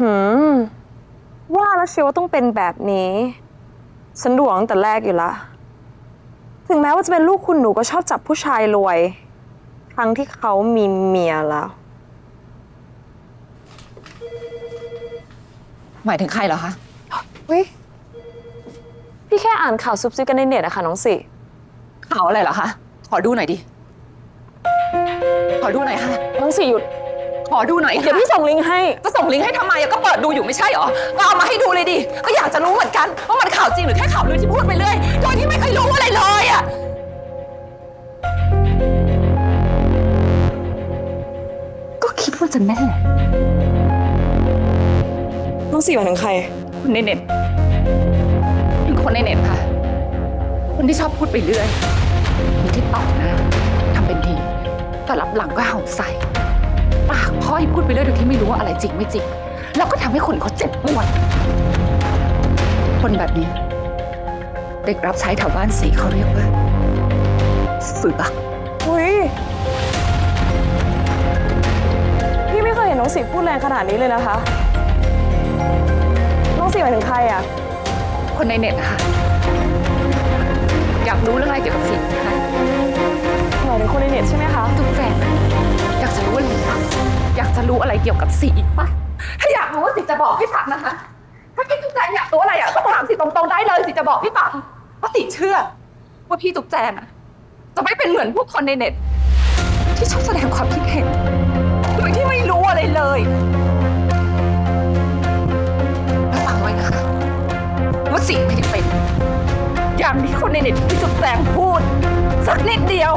หืม ว่าแล้วเชียวว่าต้องเป็นแบบนี้ ฉันดวงตั้งแต่แรกอยู่ละ ถึงแม้ว่าจะเป็นลูกคุณหนูก็ชอบจับผู้ชายรวย ทั้งที่เขามีเมียแล้ว หมายถึงใครเหรอคะ วิพี่แค่อ่านข่าวซุบซิบกันในเน็ตอะค่ะน้องสิ ข่าวอะไรเหรอคะ ขอดูหน่อยดิ ขอดูหน่อยค่ะ น้องสิหยุดข อดูหน่อยเดี๋ยวพี่ส่งลิงก์ให้ จะส่งลิงก์ให้ทำไมอะก็เปิดดูอยู่ไม่ใช่เหรอ ก็เอามาให้ดูเลยดิ ก็อยากจะรู้เหมือนกันว่ามันข่าวจริงหรือแค่ข่าวลือที่พูดไปเรื่อย โดยที่ไม่เคยรู้อะไรเลยอะก็คิดว่าจะแน่น้องสิหมายถึงใคร คนในเน็ตเป็นคนในเน็ตค่ะ คนที่ชอบพูดไปเรื่อยคนที่ตอบนะทำเป็นดีแต่รับหลังก็เห่าใส่ ปากพ่อยพูดไปเรื่อยโดยที่ไม่รู้ว่าอะไรจริงไม่จริง แล้วก็ทำให้คนเขาเจ็บปวด คนแบบนี้ เด็กรับใช้แถวบ้านสีเขาเรียกว่าเสืออุ้ยพี่ไม่เคยเห็นน้องสิพูดแรงขนาดนี้เลยนะคะ น้องสิหมายถึงใครอะคนในเน็ตนะคะอยากรู้เรื่องอะไรเกี่ยวกับสีไหมคะหมายถึงคนในเน็ตใช่ไหมคะ จุ๊บแจง อยากจะรู้อะไรอีกปะอยากจะรู้อะไรเกี่ยวกับสีอีกปะถ้าอยากรู้ว่าสิจะบอกให้ฟังนะคะ ถ้าพี่จุ๊บแจงอยากรู้อะไรอะก็ถามสิตรงๆได้เลยสิจะบอกพี่ฟังเพราะสิเชื่อ ว่าพี่จุ๊บแจงอะจะไม่เป็นเหมือนพวกคนในเน็ต ที่ชอบแสดงความคิดเห็นโดยที่ไม่รู้อะไรเลยแล้วฟังไว้นะคะว่าสิไม่ได้เป็นอย่างที่คนในเน็ตที่จุ๊บแจงพูด สักนิดเดียว